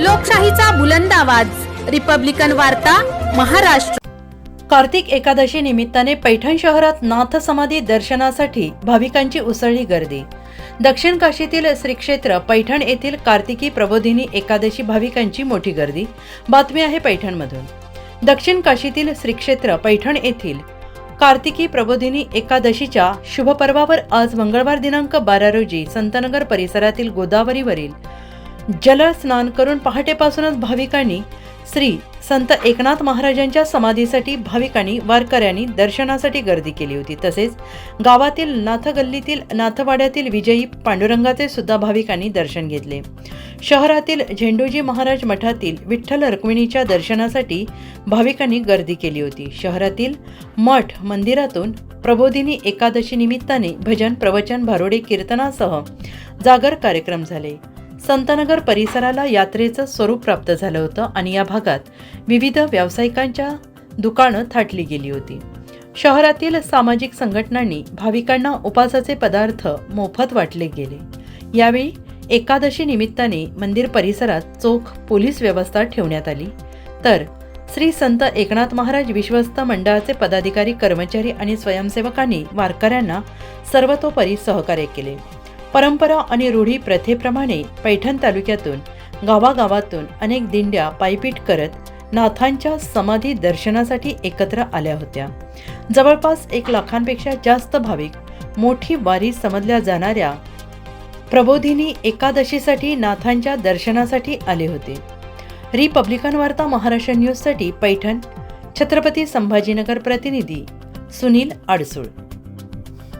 लोकशाहीचा बुलंद आवाज. रिपब्लिकन वार्ता महाराष्ट्र. कार्तिक एकादशी निमित्ताने पैठण शहरात नाथ समाधी दर्शनासाठी भाविकांची उसळली गर्दी. दक्षिण काशीतील श्री क्षेत्र पैठण येथील कार्तिकी प्रबोधिनी एकादशी भाविकांची मोठी गर्दी. बातमी आहे पैठणमधून. दक्षिण काशीतील श्री क्षेत्र पैठण येथील कार्तिकी प्रबोधिनी एकादशीच्या शुभपर्वावर आज मंगळवार दिनांक बारा रोजी संतनगर परिसरातील गोदावरीवरील जल स्नान करून पहाटेपासूनच भाविकांनी श्री संत एकनाथ महाराजांच्या समाधीसाठी भाविकांनी वारकऱ्यांनी दर्शनासाठी गर्दी केली होती. तसेच गावातील नाथगल्लीतील नाथवाड्यातील विजयी पांडुरंगाचे सुद्धा भाविकांनी दर्शन घेतले. शहरातील झेंडूजी महाराज मठातील विठ्ठल रुक्मिणीच्या दर्शनासाठी भाविकांनी गर्दी केली होती. शहरातील मठ मंदिरातून प्रबोधिनी एकादशी निमित्ताने भजन प्रवचन भारोडे कीर्तनासह जागर कार्यक्रम झाले. संतनगर परिसराला यात्रेचं स्वरूप प्राप्त झालं होतं आणि या भागात विविध व्यावसायिकांच्या दुकानं थाटली गेली होती. शहरातील सामाजिक संघटनांनी भाविकांना उपासाचे पदार्थ मोफत वाटले गेले. यावेळी एकादशी निमित्ताने मंदिर परिसरात चोख पोलीस व्यवस्था ठेवण्यात आली. तर श्री संत एकनाथ महाराज विश्वस्त मंडळाचे पदाधिकारी कर्मचारी आणि स्वयंसेवकांनी वारकऱ्यांना सर्वतोपरी सहकार्य केले. परंपरा आणि रूढी प्रथेप्रमाणे पैठण तालुक्यातून गावागावातून अनेक दिंड्या पायपीट करत नाथांच्या समाधी दर्शनासाठी एकत्र आल्या होत्या. जवळपास एक लाखांपेक्षा जास्त भाविक मोठी वारी समजल्या जाणाऱ्या प्रबोधिनी एकादशीसाठी नाथांच्या दर्शनासाठी आले होते. रिपब्लिकन वार्ता महाराष्ट्र न्यूजसाठी पैठण छत्रपती संभाजीनगर प्रतिनिधी सुनील आडसूळ.